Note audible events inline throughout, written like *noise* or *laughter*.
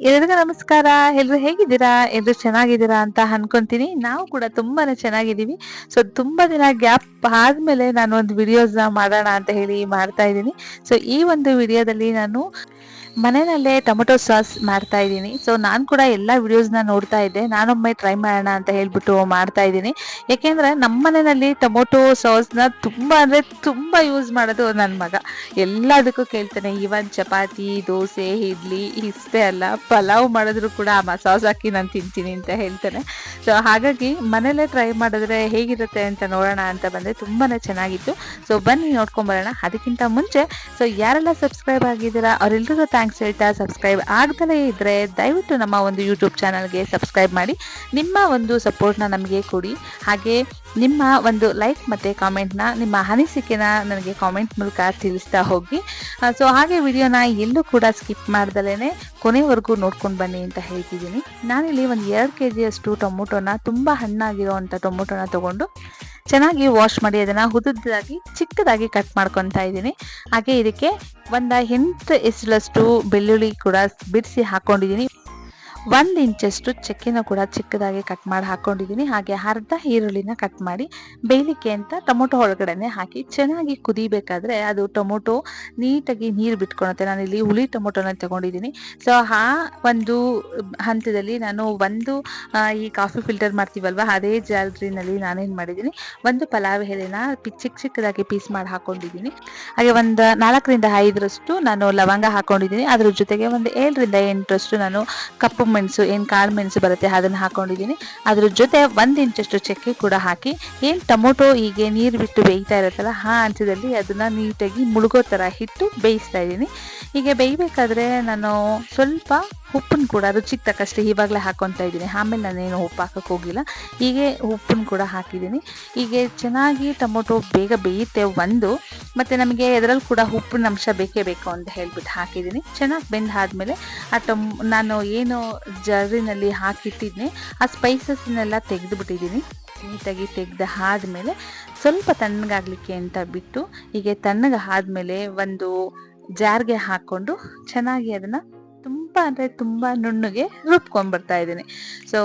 ಎಲ್ರಿಗೂ ನಮಸ್ಕಾರ. ಎಲ್ರು ಹೇಗಿದ್ದೀರಾ? ಎಲ್ರು ಚೆನ್ನಾಗಿದ್ದೀರಾ ಅಂತ ಅನ್ಕೊಂತೀನಿ. ನಾವು ಕೂಡ ತುಂಬಾನೇ ಚೆನ್ನಾಗಿದ್ದೀವಿ. ಸೊ ತುಂಬಾ ದಿನ ಗ್ಯಾಪ್ ಆದ್ಮೇಲೆ ನಾನು ಒಂದು ವಿಡಿಯೋಸ್ನ ಮಾಡೋಣ ಅಂತ ಹೇಳಿ ಮಾಡ್ತಾ ಇದ್ದೀನಿ. ಸೊ ಈ ಒಂದು ವಿಡಿಯೋದಲ್ಲಿ ನಾನು ಮನೆಯಲ್ಲೇ ಟೊಮೆಟೊ ಸಾಸ್ ಮಾಡ್ತಾ ಇದ್ದೀನಿ. ಸೊ ನಾನು ಕೂಡ ಎಲ್ಲ ವಿಡಿಯೋಸ್ನ ನೋಡ್ತಾ ಇದ್ದೆ. ನಾನೊಮ್ಮೆ ಟ್ರೈ ಮಾಡೋಣ ಅಂತ ಹೇಳ್ಬಿಟ್ಟು ಮಾಡ್ತಾ ಇದ್ದೀನಿ. ಯಾಕೆಂದರೆ ನಮ್ಮ ಮನೆಯಲ್ಲಿ ಟೊಮೊಟೊ ಸಾಸ್ನ ತುಂಬ ಅಂದರೆ ತುಂಬ ಯೂಸ್ ಮಾಡೋದು ನನ್ನ ಮಗ. ಎಲ್ಲದಕ್ಕೂ ಕೇಳ್ತಾನೆ ಇವನ್ ಚಪಾತಿ, ದೋಸೆ, ಇಡ್ಲಿ ಇಷ್ಟೇ ಅಲ್ಲ. ಪಲಾವ್ ಮಾಡಿದ್ರು ಕೂಡ ಆ ಸಾಸ್ ಹಾಕಿ ನಾನು ತಿಂತೀನಿ ಅಂತ ಹೇಳ್ತಾನೆ. ಸೊ ಹಾಗಾಗಿ ಮನೇಲೆ ಟ್ರೈ ಮಾಡಿದ್ರೆ ಹೇಗಿರುತ್ತೆ ಅಂತ ನೋಡೋಣ ಅಂತ ಬಂದರೆ ತುಂಬಾ ಚೆನ್ನಾಗಿತ್ತು. ಸೊ ಬನ್ನಿ ನೋಡ್ಕೊಂಬರೋಣ ಅದಕ್ಕಿಂತ ಮುಂಚೆ ಸೊ ಯಾರೆಲ್ಲ ಸಬ್ಸ್ಕ್ರೈಬ್ ಆಗಿದ್ದೀರಾ ಅವರೆಲ್ಲರಿಗೂ ಥ್ಯಾಂಕ್ಸ್ ಹೇಳ್ತಾ ಸಬ್ಸ್ಕ್ರೈಬ್ ಆಗದಲೇ ಇದ್ದರೆ ದಯವಿಟ್ಟು ನಮ್ಮ ಒಂದು ಯೂಟ್ಯೂಬ್ ಚಾನಲ್ಗೆ ಸಬ್ಸ್ಕ್ರೈಬ್ ಮಾಡಿ. ನಿಮ್ಮ ಒಂದು ಸಪೋರ್ಟ್ನ ನಮಗೆ ಕೊಡಿ. ಹಾಗೆ ನಿಮ್ಮ ಒಂದು ಲೈಕ್ ಮತ್ತು ಕಾಮೆಂಟ್ನ ನಿಮ್ಮ ಅನಿಸಿಕೆನ ನನಗೆ ಕಾಮೆಂಟ್ ಮೂಲಕ ತಿಳಿಸ್ತಾ ಹೋಗಿ. ಸೊ ಹಾಗೆ ವಿಡಿಯೋನ ಎಲ್ಲೂ ಕೂಡ ಸ್ಕಿಪ್ ಮಾಡ್ದಲೇ ಕೊನೆವರೆಗೂ ನೋಡ್ಕೊಂಡು ಬನ್ನಿ ಅಂತ ಹೇಳ್ತಿದ್ದೀನಿ. ನಾನಿಲ್ಲಿ ಒಂದು ಎರಡು ಕೆ ಜಿಯಷ್ಟು ಟೊಮೊಟೊನ, ತುಂಬ ಹಣ್ಣಾಗಿರೋ ಅಂಥ ಟೊಮೊಟೊನ ತೊಗೊಂಡು ಚೆನ್ನಾಗಿ ವಾಶ್ ಮಾಡಿ ಅದನ್ನು ಹುದುದಾಗಿ ಚಿಕ್ಕದಾಗಿ ಕಟ್ ಮಾಡ್ಕೊತಾ ಇದ್ದೀನಿ. ಹಾಗೆ ಇದಕ್ಕೆ ಒಂದು ಎಂಟು ಎಸಳಷ್ಟು ಬೆಳ್ಳುಳ್ಳಿ ಕೂಡ ಬಿಡಿಸಿ ಹಾಕ್ಕೊಂಡಿದ್ದೀನಿ ಒಂದು ಇಂಚಷ್ಟು ಚಕ್ಕೆನ ಕೂಡ ಚಿಕ್ಕದಾಗಿ ಕಟ್ ಮಾಡಿ ಹಾಕೊಂಡಿದ್ದೀನಿ ಹಾಗೆ ಅರ್ಧ ಈರುಳ್ಳಿನ ಕಟ್ ಮಾಡಿ ಬೇಯಲಿಕ್ಕೆ ಅಂತ ಟೊಮೊಟೊ ಒಳಗಡೆನೆ ಹಾಕಿ ಚೆನ್ನಾಗಿ ಕುದಿಬೇಕಾದ್ರೆ ಅದು ಟೊಮೊಟೊ ನೀಟಾಗಿ ನೀರು ಬಿಟ್ಕೊಳತ್ತೆ. ನಾನು ಇಲ್ಲಿ ಹುಳಿ ಟೊಮೊಟೊನ ತಗೊಂಡಿದ್ದೀನಿ ಸೊ ಆ ಒಂದು ಹಂತದಲ್ಲಿ ನಾನು ಒಂದು ಈ ಕಾಫಿ ಫಿಲ್ಟರ್ ಮಾಡ್ತೀವಲ್ವ, ಅದೇ ಜಾಲರಿನಲ್ಲಿ ನಾನೇನು ಮಾಡಿದ್ದೀನಿ ಒಂದು ಪಲಾವ್ ಎಲೆನ ಚಿಕ್ಕ ಚಿಕ್ಕದಾಗಿ ಪೀಸ್ ಮಾಡಿ ಹಾಕೊಂಡಿದ್ದೀನಿ ಹಾಗೆ ಒಂದು ನಾಲ್ಕರಿಂದ ಐದರಷ್ಟು ನಾನು ಲವಂಗ ಹಾಕೊಂಡಿದ್ದೀನಿ ಅದ್ರ ಜೊತೆಗೆ ಒಂದು ಏಳರಿಂದ ಎಂಟರಷ್ಟು ನಾನು ಕಪ್ಪು ಮೆಣಸು, ಏನು ಕಾಳು ಮೆಣಸು ಬರುತ್ತೆ ಅದನ್ನು ಹಾಕೊಂಡಿದ್ದೀನಿ. ಅದ್ರ ಜೊತೆ ಒಂದು ಇಂಚಷ್ಟು ಚಕ್ಕೆ ಕೂಡ ಹಾಕಿ, ಏನು ಟೊಮೊಟೊ ಹೀಗೆ ನೀರು ಬಿಟ್ಟು ಬೇಯ್ತಾ ಇರುತ್ತಲ್ಲ ಆ ಹಂಚದಲ್ಲಿ ಅದನ್ನು ನೀಟಾಗಿ ಮುಳುಗೋ ಥರ ಇಟ್ಟು ಬೇಯಿಸ್ತಾ ಇದ್ದೀನಿ. ಹೀಗೆ ಬೇಯಬೇಕಾದ್ರೆ ನಾನು ಸ್ವಲ್ಪ ಉಪ್ಪನ್ನು ಕೂಡ ರುಚಿಗೆ ತಕ್ಕಷ್ಟೇ ಇವಾಗಲೇ ಹಾಕೊತಾ ಇದ್ದೀನಿ. ಆಮೇಲೆ ನಾನೇನು ಉಪ್ಪು ಹಾಕೋಕೆ ಹೋಗಿಲ್ಲ ಹೀಗೆ ಉಪ್ಪನ್ನು ಕೂಡ ಹಾಕಿದ್ದೀನಿ. ಹೀಗೆ ಚೆನ್ನಾಗಿ ಟೊಮೊಟೊ ಬೇಗ ಬೇಯುತ್ತೆ ಒಂದು. ಮತ್ತು ನಮಗೆ ಅದರಲ್ಲಿ ಕೂಡ ಉಪ್ಪಿನ ಅಂಶ ಬೇಕೇ ಬೇಕು ಅಂತ ಹೇಳ್ಬಿಟ್ಟು ಹಾಕಿದ್ದೀನಿ. ಚೆನ್ನಾಗಿ ಬೆಂದಾದ್ಮೇಲೆ ಆ ಟೊಮ್, ನಾನು ಏನು ಜರ್ರಿನಲ್ಲಿ ಹಾಕಿಟ್ಟಿದ್ನಿ, ಆ ಸ್ಪೈಸಸ್ನೆಲ್ಲ ತೆಗೆದುಬಿಟ್ಟಿದ್ದೀನಿ. ನೀಟಾಗಿ ತೆಗೆದು ಆದಮೇಲೆ ಸ್ವಲ್ಪ ತಣ್ಣಗಾಗಲಿಕ್ಕೆ ಅಂತ ಬಿಟ್ಟು, ಹೀಗೆ ತಣ್ಣಗೆ ಒಂದು ಜಾರ್ಗೆ ಹಾಕ್ಕೊಂಡು ಚೆನ್ನಾಗಿ ಅದನ್ನು ತುಂಬ ಅಂದರೆ ತುಂಬ ನುಣ್ಣಗೆ ರುಬ್ಕೊಂಡ್ಬರ್ತಾ ಇದ್ದೀನಿ. ಸೊ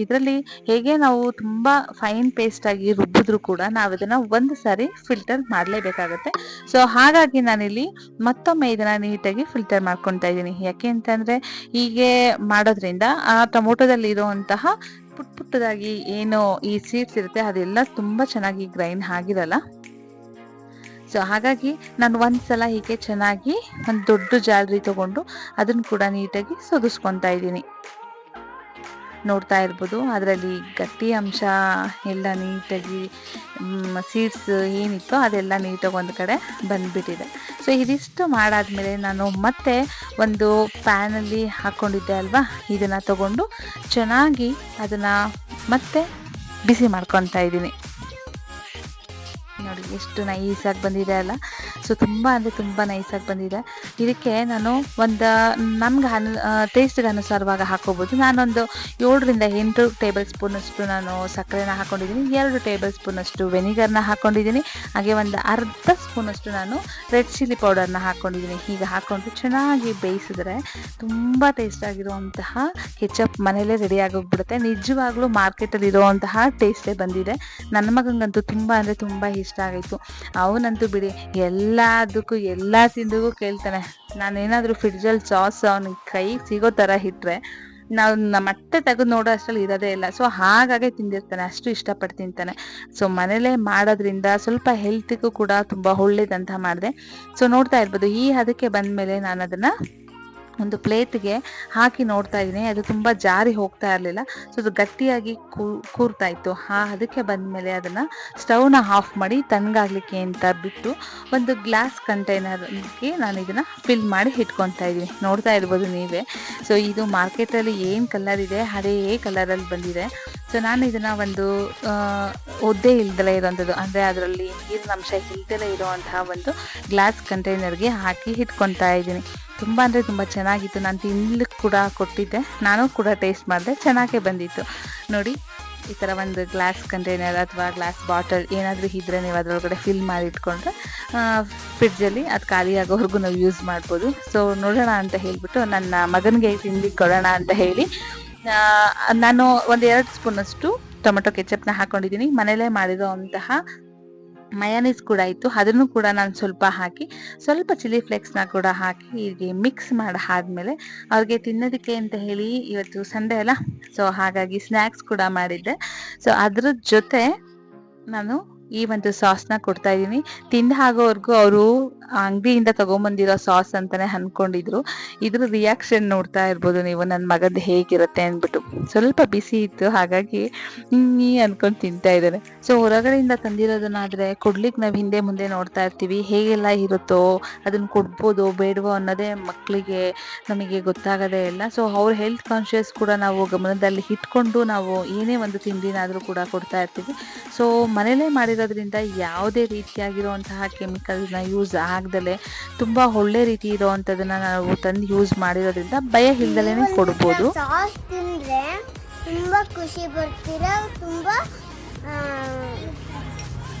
ಇದರಲ್ಲಿ ಹೇಗೆ ನಾವು ತುಂಬ ಫೈನ್ ಪೇಸ್ಟ್ ಆಗಿ ರುಬ್ಬಿದ್ರು ಕೂಡ ನಾವು ಇದನ್ನು ಒಂದು ಸಾರಿ ಫಿಲ್ಟರ್ ಮಾಡಲೇಬೇಕಾಗತ್ತೆ. ಸೊ ಹಾಗಾಗಿ ನಾನಿಲ್ಲಿ ಮತ್ತೊಮ್ಮೆ ಇದನ್ನ ನೀಟಾಗಿ ಫಿಲ್ಟರ್ ಮಾಡ್ಕೊತಾ ಇದ್ದೀನಿ. ಯಾಕೆ ಅಂತಂದ್ರೆ ಹೀಗೆ ಮಾಡೋದ್ರಿಂದ ಆ ಟೊಮೊಟೊದಲ್ಲಿ ಇರುವಂತಹ ಪುಟ್ ಪುಟ್ಟದಾಗಿ ಏನು ಈ ಸೀಡ್ಸ್ ಇರುತ್ತೆ ಅದೆಲ್ಲ ತುಂಬ ಚೆನ್ನಾಗಿ ಗ್ರೈಂಡ್ ಆಗಿರಲ್ಲ. ಸೊ ಹಾಗಾಗಿ ನಾನು ಒಂದ್ಸಲ ಹೀಗೆ ಚೆನ್ನಾಗಿ ಒಂದು ದೊಡ್ಡ ಜಾಲರಿ ತಗೊಂಡು ಅದನ್ನು ಕೂಡ ನೀಟಾಗಿ ಸೊದಿಸ್ಕೊತಾ ಇದ್ದೀನಿ. ನೋಡ್ತಾ ಇರ್ಬೋದು, ಅದರಲ್ಲಿ ಗಟ್ಟಿ ಅಂಶ ಎಲ್ಲ ನೀಟಾಗಿ ಸೀಡ್ಸ್ ಏನಿತ್ತು ಅದೆಲ್ಲ ನೀಟಾಗಿ ಒಂದು ಕಡೆ ಬಂದುಬಿಟ್ಟಿದೆ. ಸೊ ಇದಿಷ್ಟು ಮಾಡಾದಮೇಲೆ ನಾನು ಮತ್ತೆ ಒಂದು ಪ್ಯಾನಲ್ಲಿ ಹಾಕ್ಕೊಂಡಿದ್ದೆ ಅಲ್ವಾ? ಇದನ್ನು ತಗೊಂಡು ಚೆನ್ನಾಗಿ ಅದನ್ನು ಮತ್ತೆ ಬಿಸಿ ಮಾಡ್ಕೊತಾ ಇದ್ದೀನಿ. ಎಷ್ಟು ನೈಸಾಗಿ ಬಂದಿದೆ ಅಲ್ಲ. ಸೊ ತುಂಬ ಅಂದರೆ ತುಂಬ ನೈಸಾಗಿ ಬಂದಿದೆ. ಇದಕ್ಕೆ ನಾನು ಒಂದು, ನಮ್ಗೆ ಅನು ಟೇಸ್ಟಿಗೆ ಅನುಸಾರವಾಗ ಹಾಕೋಬೋದು. ನಾನೊಂದು ಏಳರಿಂದ ಎಂಟು ಟೇಬಲ್ ಸ್ಪೂನಷ್ಟು ನಾನು ಸಕ್ಕರೆನ ಹಾಕ್ಕೊಂಡಿದ್ದೀನಿ ಎರಡು ಟೇಬಲ್ ಸ್ಪೂನಷ್ಟು ವೆನಿಗರ್ನ ಹಾಕ್ಕೊಂಡಿದ್ದೀನಿ ಹಾಗೆ ಒಂದು ಅರ್ಧ ಸ್ಪೂನಷ್ಟು ನಾನು ರೆಡ್ ಚಿಲ್ಲಿ ಪೌಡರ್ನ ಹಾಕ್ಕೊಂಡಿದ್ದೀನಿ ಹೀಗೆ ಹಾಕ್ಕೊಂಡು ಚೆನ್ನಾಗಿ ಬೇಯಿಸಿದ್ರೆ ತುಂಬ ಟೇಸ್ಟಾಗಿರುವಂತಹ ಕೆಚಪ್ ಮನೆಯಲ್ಲೇ ರೆಡಿ ಆಗೋಗ್ಬಿಡುತ್ತೆ. ನಿಜವಾಗ್ಲೂ ಮಾರ್ಕೆಟಲ್ಲಿ ಇರುವಂತಹ ಟೇಸ್ಟೇ ಬಂದಿದೆ. ನನ್ನ ಮಗಂಗಂತೂ ತುಂಬ ಅಂದರೆ ತುಂಬ ಇಷ್ಟ ಆಗೈತು ಅವನಂತೂ ಬಿಡಿ ಎಲ್ಲದಕ್ಕೂ, ಎಲ್ಲ ತಿಂದಿಗೂ ಕೇಳ್ತಾನೆ. ನಾನೇನಾದರೂ ಫ್ರಿಡ್ಜಲ್ಲಿ ಸಾಸ್ ಅವನಿಗೆ ಕೈ ಸಿಗೋ ಥರ ಇಟ್ಟರೆ ನಾವು ಮತ್ತೆ ತೆಗೆದು ನೋಡೋ ಅಷ್ಟರಲ್ಲಿ ಇರೋದೇ ಇಲ್ಲ. ಸೊ ಹಾಗಾಗೆ ತಿಂದಿರ್ತಾನೆ. ಅಷ್ಟು ಇಷ್ಟಪಟ್ಟು ತಿಂತಾನೆ. ಸೊ ಮನೇಲೇ ಮಾಡೋದ್ರಿಂದ ಸ್ವಲ್ಪ ಹೆಲ್ತಿಗೂ ಕೂಡ ತುಂಬ ಒಳ್ಳೇದಂತ ಮಾಡಿದೆ. ಸೊ ನೋಡ್ತಾ ಇರ್ಬೋದು. ಈ ಅದಕ್ಕೆ ಬಂದಮೇಲೆ ನಾನು ಅದನ್ನು ಒಂದು ಪ್ಲೇಟ್ಗೆ ಹಾಕಿ ನೋಡ್ತಾ ಇದ್ದೀನಿ. ಅದು ತುಂಬ ಜಾರಿ ಹೋಗ್ತಾ ಇರಲಿಲ್ಲ. ಸೊ ಅದು ಗಟ್ಟಿಯಾಗಿ ಕೂರ್ತಾ ಇತ್ತು. ಹಾ, ಅದಕ್ಕೆ ಬಂದಮೇಲೆ ಅದನ್ನು ಸ್ಟವ್ನ ಆಫ್ ಮಾಡಿ ತಣ್ಣಗಾಗಲಿಕ್ಕೆ ಅಂತ ಬಿಟ್ಟು ಒಂದು ಗ್ಲಾಸ್ ಕಂಟೈನರ್ಗೆ ನಾನು ಇದನ್ನು ಫಿಲ್ ಮಾಡಿ ಇಟ್ಕೊತಾ ಇದ್ದೀನಿ. ನೋಡ್ತಾ ಇರ್ಬೋದು ನೀವೇ. ಸೊ ಇದು ಮಾರ್ಕೆಟಲ್ಲಿ ಏನು ಕಲರ್ ಇದೆ, ಅದೇ ಕಲರಲ್ಲಿ ಬಂದಿದೆ. ಸೊ ನಾನು ಇದನ್ನು ಒಂದು ಒದ್ದೆ ಇಲ್ದಲೇ ಇರೋವಂಥದ್ದು ಅಂದರೆ ಅದರಲ್ಲಿ ನೀರಿನ ಅಂಶ ಇಲ್ದಲೇ ಇರುವಂತಹ ಒಂದು ಗ್ಲಾಸ್ ಕಂಟೈನರ್ಗೆ ಹಾಕಿ ಇಟ್ಕೊತಾ ಇದ್ದೀನಿ. ತುಂಬ ಅಂದರೆ ತುಂಬ ಚೆನ್ನಾಗಿತ್ತು. ನಾನು ತಿನ್ಲಿಕ್ಕೆ ಕೂಡ ಕೊಟ್ಟಿದ್ದೆ. ನಾನು ಕೂಡ ಟೇಸ್ಟ್ ಮಾಡಿದೆ. ಚೆನ್ನಾಗೇ ಬಂದಿತ್ತು. ನೋಡಿ, ಈ ಥರ ಒಂದು ಗ್ಲಾಸ್ ಕಂಟೈನರ್ ಅಥವಾ ಗ್ಲಾಸ್ ಬಾಟಲ್ ಏನಾದರೂ ಇದ್ದರೆ ನೀವು ಅದರೊಳಗಡೆ ಫಿಲ್ ಮಾಡಿ ಇಟ್ಕೊಂಡ್ರೆ ಫ್ರಿಡ್ಜಲ್ಲಿ ಅದು ಖಾಲಿ ಆಗೋವರೆಗೂ ನಾವು ಯೂಸ್ ಮಾಡ್ಬೋದು. ಸೊ ನೋಡೋಣ ಅಂತ ಹೇಳಿಬಿಟ್ಟು ನನ್ನ ಮಗನಿಗೆ ತಿಂಡಿ ಕೊಡೋಣ ಅಂತ ಹೇಳಿ ನಾನು ಒಂದು ಎರಡು ಸ್ಪೂನಷ್ಟು ಟೊಮೆಟೊ ಕೆಚಪ್ನ ಹಾಕೊಂಡಿದ್ದೀನಿ. ಮನೇಲೇ ಮಾಡಿರೋ ಅಂತಹ ಮಯಾನೀಸ್ ಕೂಡ ಇತ್ತು ಅದನ್ನು ಕೂಡ ನಾನು ಸ್ವಲ್ಪ ಹಾಕಿ, ಸ್ವಲ್ಪ ಚಿಲ್ಲಿ ಫ್ಲೇಕ್ಸ್ನ ಕೂಡ ಹಾಕಿ ಹೀಗೆ ಮಿಕ್ಸ್ ಮಾಡಿ ಆದ್ಮೇಲೆ ಅವ್ರಿಗೆ ತಿನ್ನೋದಕ್ಕೆ ಅಂತ ಹೇಳಿ ಇವತ್ತು ಸಂಡೇ ಅಲ್ಲ? ಸೊ ಹಾಗಾಗಿ ಸ್ನ್ಯಾಕ್ಸ್ ಕೂಡ ಮಾಡಿದ್ದೆ. ಸೊ ಅದ್ರ ಜೊತೆ ನಾನು ಈ ಒಂದು ಸಾಸ್ನ ಕೊಡ್ತಾ ಇದ್ದೀನಿ. ತಿಂದ ಆಗೋವರೆಗೂ ಅವರು ಅಂಗಡಿಯಿಂದ ತಗೊಂಬಂದಿರೋ ಸಾಸ್ ಅಂತಾನೆ ಅನ್ಕೊಂಡಿದ್ರು. ಇದ್ರ ರಿಯಾಕ್ಷನ್ ನೋಡ್ತಾ ಇರ್ಬೋದು ನೀವು ನನ್ನ ಮಗದ್ದು ಹೇಗಿರುತ್ತೆ? ಅಂದ್ಬಿಟ್ಟು. ಸ್ವಲ್ಪ ಬಿಸಿ ಇತ್ತು, ಹಾಗಾಗಿ ನೀ ಅನ್ಕೊಂಡು ತಿಂತಾ ಇದ್ದಾನೆ. ಸೊ ಹೊರಗಡೆಯಿಂದ ತಂದಿರೋದನ್ನಾದ್ರೆ ಕೊಡ್ಲಿಕ್ಕೆ ನಾವು ಹಿಂದೆ ಮುಂದೆ ನೋಡ್ತಾ ಇರ್ತೀವಿ. ಹೇಗೆಲ್ಲ ಇರುತ್ತೋ ಅದನ್ನ ಕೊಡ್ಬೋದು, ಬೇಡವೋ ಅನ್ನೋದೇ ಮಕ್ಕಳಿಗೆ ನಮಗೆ ಗೊತ್ತಾಗೋದೇ ಇಲ್ಲ. ಸೊ ಅವ್ರ ಹೆಲ್ತ್ ಕಾನ್ಶಿಯಸ್ ಕೂಡ ನಾವು ಗಮನದಲ್ಲಿ ಇಟ್ಕೊಂಡು ನಾವು ಏನೇ ಒಂದು ತಿಂಡಿನಾದರೂ ಕೂಡ ಕೊಡ್ತಾ ಇರ್ತೀವಿ. ಸೊ ಮನೇಲೇ ಮಾಡಿರೋದ್ರಿಂದ ಯಾವುದೇ ರೀತಿಯಾಗಿರುವಂತಹ ಕೆಮಿಕಲ್ನ ಯೂಸ್ ಆಗ್ದಲೆ ತುಂಬ ಒಳ್ಳೆ ರೀತಿ ಇರೋವಂಥದ್ದನ್ನು ನಾವು ತಂದು ಯೂಸ್ ಮಾಡಿರೋದ್ರಿಂದ ಭಯ ಇಲ್ದಲೇ ಕೊಡ್ಬೋದು. ಸಾಸ್ ತಿಂದ್ರೆ ತುಂಬಾ ಖುಷಿ ಬರ್ತೀರಾ? ತುಂಬ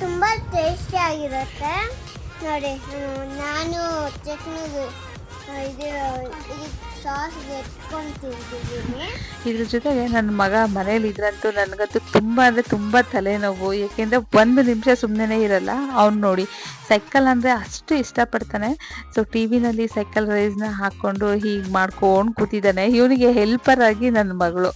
ತುಂಬ ತುಂಬಾ ಟೇಸ್ಟಿ ಆಗಿರುತ್ತೆ. ನೋಡಿ ನಾನು ಚಟ್ನಿಗೆ ಇದ್ರ ಜೊತೆಗೆ ನನ್ನ ಮಗ ಮನೇಲಿ ಇದ್ರಂತೂ ನನಗಂತೂ ತುಂಬ ಅಂದರೆ ತುಂಬ ತಲೆನೋವು. ಏಕೆಂದರೆ ಒಂದು ನಿಮಿಷ ಸುಮ್ಮನೆ ಇರಲ್ಲ. ಅವ್ನು ನೋಡಿ, ಸೈಕಲ್ ಅಂದರೆ ಅಷ್ಟು ಇಷ್ಟಪಡ್ತಾನೆ. ಸೊ ಟಿ ವಿನಲ್ಲಿ ಸೈಕಲ್ ರೈಸ್ನ ಹಾಕ್ಕೊಂಡು ಹೀಗೆ ಮಾಡ್ಕೊಂಡು ಕೂತಿದ್ದಾನೆ. ಇವನಿಗೆ ಹೆಲ್ಪರ್ ಆಗಿ ನನ್ನ ಮಗಳು.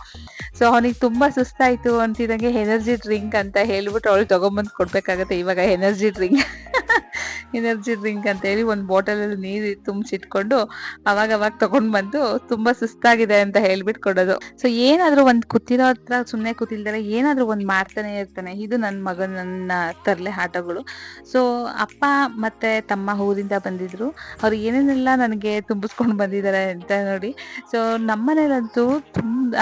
ಸೊ ಅವನಿಗೆ ತುಂಬ ಸುಸ್ತಾಯಿತು ಅಂತಿದಂಗೆ ಎನರ್ಜಿ ಡ್ರಿಂಕ್ ಅಂತ ಹೇಳ್ಬಿಟ್ಟು ಅವಳು ತೊಗೊಂಬಂದು ಕೊಡಬೇಕಾಗತ್ತೆ. ಇವಾಗ ಎನರ್ಜಿ ಡ್ರಿಂಕ್ ಎನರ್ಜಿ ಡ್ರಿಂಕ್ ಅಂತ ಹೇಳಿ ಒಂದು ಬಾಟಲಲ್ಲಿ ನೀರು ತುಂಬಿಸಿಟ್ಕೊಂಡು ಅವಾಗ ಅವಾಗ ತಗೊಂಡ್ ಬಂದು ತುಂಬಾ ಸುಸ್ತಾಗಿದೆ ಅಂತ ಹೇಳ್ಬಿಟ್ಟು ಕೊಡೋದು ಸೊ ಏನಾದ್ರೂ ಒಂದ್ ಕೂತಿರೋ ಹತ್ರ ಸುಮ್ಮನೆ ಕೂತಿಲ್ದರೆ ಏನಾದ್ರೂ ಒಂದ್ ಮಾಡ್ತಾನೆ ಇರ್ತಾನೆ. ಇದು ನನ್ನ ಮಗನ ನನ್ನ ತರಲೆ ಆಟಗಳು. ಸೊ ಅಪ್ಪ ಮತ್ತೆ ತಮ್ಮ ಊರಿಂದ ಬಂದಿದ್ರು. ಅವ್ರು ಏನೇನೆಲ್ಲ ನನಗೆ ತುಂಬಿಸ್ಕೊಂಡು ಬಂದಿದ್ದಾರೆ ಅಂತ ನೋಡಿ. ಸೊ ನಮ್ಮನೇಲಂತೂ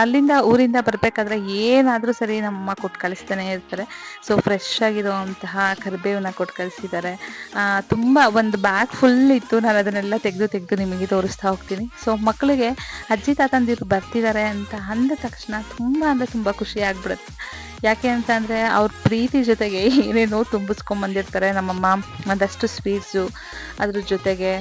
ಅಲ್ಲಿಂದ ಊರಿಂದ ಬರ್ಬೇಕಾದ್ರೆ ಏನಾದ್ರೂ ಸರಿ ನಮ್ಮಮ್ಮ ಕೊಟ್ಟು ಕಳಿಸ್ತಾನೆ ಇರ್ತಾರೆ. ಸೊ ಫ್ರೆಶ್ ಆಗಿರುವಂತಹ ಕರಿಬೇವನ್ನ ಕೊಟ್ಟು ಕಳಿಸಿದ್ದಾರೆ. ತುಂಬ ಒಂದು ಬ್ಯಾಗ್ ಫುಲ್ ಇತ್ತು. ನಾನು ಅದನ್ನೆಲ್ಲ ತೆಗೆದು ತೆಗೆದು ನಿಮಗೆ ತೋರಿಸ್ತಾ ಹೋಗ್ತೀನಿ. ಸೊ ಮಕ್ಕಳಿಗೆ ಅಜ್ಜಿ ತಾತಂದಿರು ಬರ್ತಿದ್ದಾರೆ ಅಂತ ಅಂದ ತಕ್ಷಣ ತುಂಬ ಅಂದರೆ ತುಂಬ ಖುಷಿ ಆಗ್ಬಿಡುತ್ತೆ. ಯಾಕೆ ಅಂತ ಅಂದರೆ ಅವ್ರ ಪ್ರೀತಿ ಜೊತೆಗೆ ಏನೇನೋ ತುಂಬಿಸ್ಕೊಂಡ್ ಬಂದಿರ್ತಾರೆ. ನಮ್ಮಮ್ಮ ಒಂದಷ್ಟು ಸ್ವೀಟ್ಸು ಅದ್ರ ಜೊತೆಗೆ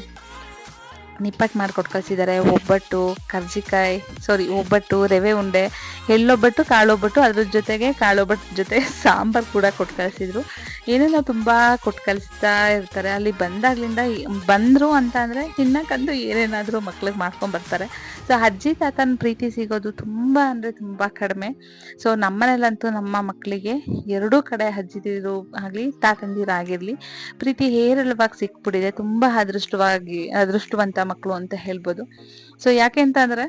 ನಿಪ್ಪಟ್ಟು ಮಾಡ್ಕೊಟ್ಟು ಕಳಿಸಿದ್ದಾರೆ ಒಬ್ಬಟ್ಟು, ಕರ್ಜಿಕಾಯಿ ಸಾರಿ ಒಬ್ಬಟ್ಟು, ರವೆ ಉಂಡೆ, ಎಳ್ಳೊಬ್ಬಟ್ಟು, ಕಾಳೊಬ್ಬಟ್ಟು, ಅದ್ರ ಜೊತೆಗೆ ಕಾಳೊಬ್ಬಟ್ಟು ಜೊತೆ *laughs* ಸಾಂಬಾರು ಕೂಡ ಕೊಟ್ಟು ಕಳಿಸಿದ್ರು. ಏನೇನೋ ತುಂಬ ಕೊಟ್ಟು ಕಳಿಸ್ತಾ ಇರ್ತಾರೆ. ಅಲ್ಲಿ ಬಂದಾಗ್ಲಿಂದ ಬಂದರು ಅಂತ ಅಂದರೆ ತಿನ್ನಕ್ಕಂತೂ ಏನೇನಾದರೂ ಮಕ್ಳಿಗೆ ಮಾಡ್ಕೊಂಡು ಬರ್ತಾರೆ. ಸೊ ಅಜ್ಜಿ ತಾತನ ಪ್ರೀತಿ ಸಿಗೋದು ತುಂಬ ಅಂದರೆ ತುಂಬ ಕಡಿಮೆ. ಸೊ ನಮ್ಮನೇಲಂತೂ ನಮ್ಮ ಮಕ್ಕಳಿಗೆ ಎರಡೂ ಕಡೆ ಅಜ್ಜಿದಿರು ಆಗಲಿ ತಾತಂದಿರು ಆಗಿರಲಿ ಪ್ರೀತಿ ಹೇರಳವಾಗಿ ಸಿಕ್ಬಿಟ್ಟಿದೆ. ತುಂಬ ಅದೃಷ್ಟವಾಗಿ, ಅದೃಷ್ಟವಂತ ಮಕ್ಕಳು ಅಂತ ಹೇಳ್ಬೋದು. ಸೊ ಯಾಕೆ ಅಂತ ಅಂದರೆ,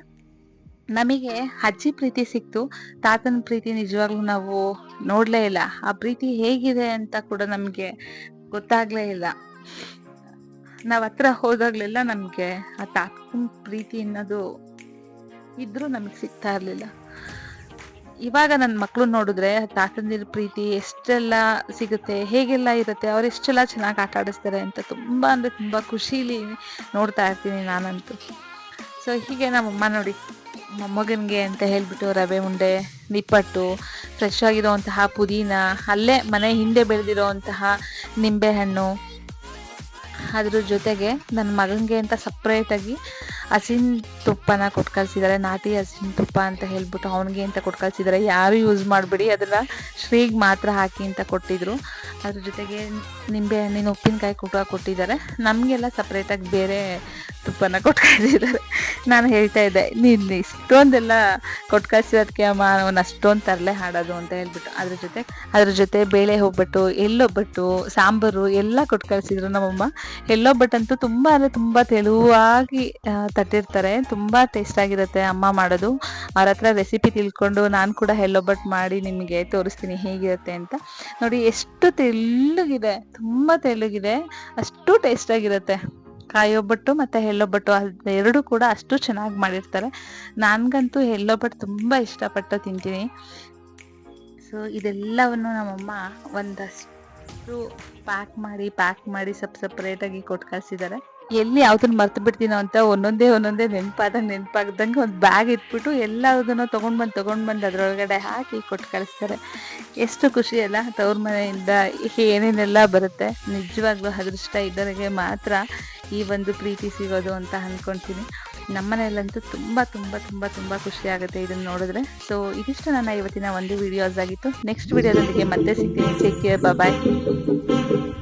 ನಮಗೆ ಅಜ್ಜಿ ಪ್ರೀತಿ ಸಿಕ್ತು, ತಾತನ ಪ್ರೀತಿ ನಿಜವಾಗ್ಲೂ ನಾವು ನೋಡಲೇ ಇಲ್ಲ. ಆ ಪ್ರೀತಿ ಹೇಗಿದೆ ಅಂತ ಕೂಡ ನಮಗೆ ಗೊತ್ತಾಗ್ಲೇ ಇಲ್ಲ. ನಾವು ಹತ್ರ ಹೋದಾಗ್ಲೆಲ್ಲ ನಮಗೆ ಆ ತಾತನ ಪ್ರೀತಿ ಅನ್ನೋದು ಇದ್ರೂ ನಮಗೆ ಸಿಗ್ತಾ ಇರಲಿಲ್ಲ. ಇವಾಗ ನನ್ನ ಮಕ್ಕಳು ನೋಡಿದ್ರೆ ತಾತಂದಿರ ಪ್ರೀತಿ ಎಷ್ಟೆಲ್ಲ ಸಿಗುತ್ತೆ, ಹೇಗೆಲ್ಲ ಇರುತ್ತೆ, ಅವ್ರು ಎಷ್ಟೆಲ್ಲ ಚೆನ್ನಾಗಿ ಆಟ ಆಡಿಸ್ತಾರೆ ಅಂತ ತುಂಬ ಅಂದರೆ ತುಂಬ ಖುಷೀಲಿ ನೋಡ್ತಾ ಇರ್ತೀನಿ ನಾನಂತೂ. ಸೊ ಹೀಗೆ ನಮ್ಮಮ್ಮ ನೋಡಿ, ಮೊಮ್ಮಗನಿಗೆ ಅಂತ ಹೇಳಿಬಿಟ್ಟು ರವೆ ಉಂಡೆ, ನಿಪ್ಪಟ್ಟು ಫ್ರೆಶ್ ಆಗಿರೋವಂತಹ ಪುದೀನ, ಅಲ್ಲೇ ಮನೆ ಹಿಂದೆ ಬೆಳೆದಿರೋವಂತಹ ನಿಂಬೆಹಣ್ಣು. ಅದ್ರ ಜೊತೆಗೆ ನನ್ನ ಮಗನಿಗೆ ಅಂತ ಸಪ್ರೇಟಾಗಿ ಹಸಿನ ತುಪ್ಪನ ಕೊಟ್ಟು ಕಳಿಸಿದ್ದಾರೆ ನಾಟಿ ಹಸಿನ ತುಪ್ಪ ಅಂತ ಹೇಳ್ಬಿಟ್ಟು ಅವನಿಗೆ ಅಂತ ಕೊಟ್ಟು ಕಳಿಸಿದ್ದಾರೆ ಯಾರು ಯೂಸ್ ಮಾಡಬೇಡಿ, ಅದನ್ನು ಶ್ರೀಗೆ ಮಾತ್ರ ಹಾಕಿ ಅಂತ ಕೊಟ್ಟಿದ್ರು. ಅದ್ರ ಜೊತೆಗೆ ನಿಂಬೆ ಹಣ್ಣಿನ ಉಪ್ಪಿನಕಾಯಿ ಕೂಡ ಕೊಟ್ಟಿದ್ದಾರೆ ನಮಗೆಲ್ಲ ಸಪ್ರೇಟಾಗಿ ಬೇರೆ ತುಪ್ಪನ ಕೊಟ್ಟು ನಾನು ಹೇಳ್ತಾ ಇದ್ದೆ, ನೀನು ಇಷ್ಟೊಂದೆಲ್ಲ ಕೊಟ್ಟು ಅಮ್ಮ, ಅವನು ಅಷ್ಟೊಂದು ತರಲೆ ಹಾಡೋದು ಅಂತ ಹೇಳ್ಬಿಟ್ಟು. ಅದ್ರ ಜೊತೆ ಅದ್ರ ಜೊತೆ ಬೇಳೆ ಒಬ್ಬಟ್ಟು ಎಲ್ಲೊಬ್ಬಟ್ಟು ಸಾಂಬಾರು ಎಲ್ಲ ಕೊಟ್ಟು ಕಳಿಸಿದ್ರು ನಮ್ಮಮ್ಮ. ಎಲ್ಲೊಬ್ಬಟ್ಟಂತೂ ತುಂಬ ಅಂದರೆ ತುಂಬ ತೆಳುವಾಗಿ ತಟ್ಟಿರ್ತಾರೆ. ತುಂಬ ಟೇಸ್ಟ್ ಆಗಿರುತ್ತೆ ಅಮ್ಮ ಮಾಡೋದು. ಅವ್ರ ಹತ್ರ ರೆಸಿಪಿ ತಿಳ್ಕೊಂಡು ನಾನು ಕೂಡ ಎಳ್ಳೊಬ್ಬಟ್ಟು ಮಾಡಿ ನಿಮಗೆ ತೋರಿಸ್ತೀನಿ ಹೇಗಿರುತ್ತೆ ಅಂತ. ನೋಡಿ, ಎಷ್ಟು ತೆಳ್ಳಗಿದೆ, ತುಂಬ ತೆಳ್ಳಗಿದೆ, ಅಷ್ಟು ಟೇಸ್ಟ್ ಕಾಯೊಬ್ಬಟ್ಟು ಮತ್ತು ಎಳ್ಳೊಬ್ಬಟ್ಟು ಅದು ಎರಡು ಕೂಡ ಅಷ್ಟು ಚೆನ್ನಾಗಿ ಮಾಡಿರ್ತಾರೆ. ನನಗಂತೂ ಎಳ್ಳೊಬ್ಬಟ್ಟು ತುಂಬ ಇಷ್ಟಪಟ್ಟು ತಿಂತೀನಿ. ಸೊ ಇದೆಲ್ಲವನ್ನು ನಮ್ಮಮ್ಮ ಒಂದಷ್ಟು ಪ್ಯಾಕ್ ಮಾಡಿ ಪ್ಯಾಕ್ ಮಾಡಿ ಸಪ್ ಸಪ್ರೇಟಾಗಿ ಕೊಟ್ಟು ಕಳಿಸಿದ್ದಾರೆ. ಎಲ್ಲಿ ಯಾವ್ದನ್ನ ಮರ್ತು ಬಿಡ್ತೀನೋ ಅಂತ ಒಂದೊಂದೇ ಒಂದೊಂದೇ ನೆನಪಾದಾಗ ನೆನಪಾಗ್ದಂಗೆ ಒಂದು ಬ್ಯಾಗ್ ಇಟ್ಬಿಟ್ಟು ಎಲ್ಲದನ್ನು ತೊಗೊಂಡು ಬಂದು ತೊಗೊಂಡು ಬಂದು ಅದರೊಳಗಡೆ ಹಾಕಿ ಕೊಟ್ಟು ಕಳಿಸ್ತಾರೆ ಎಷ್ಟು ಖುಷಿ ಅಲ್ಲ, ತವ್ರ ಮನೆಯಿಂದ ಏನೇನೆಲ್ಲ ಬರುತ್ತೆ. ನಿಜವಾಗ್ಲೂ ಅದೃಷ್ಟ ಇದ್ದವರಿಗೆ ಮಾತ್ರ ಈ ಒಂದು ಪ್ರೀತಿ ಸಿಗೋದು ಅಂತ ಅಂದ್ಕೊಳ್ತೀನಿ ನಮ್ಮನೆಯಲ್ಲಂತೂ ತುಂಬ ತುಂಬ ತುಂಬ ತುಂಬ ಖುಷಿ ಆಗುತ್ತೆ ಇದನ್ನು ನೋಡಿದ್ರೆ. ಸೊ ಇದಿಷ್ಟು ನನ್ನ ಇವತ್ತಿನ ಒಂದು ವಿಡಿಯೋಸ್ ಆಗಿತ್ತು. ನೆಕ್ಸ್ಟ್ ವಿಡಿಯೋದೊಂದಿಗೆ ಮತ್ತೆ ಸಿಗ್ತೀನಿ. ಚೆಕ್ ಬಾಯ್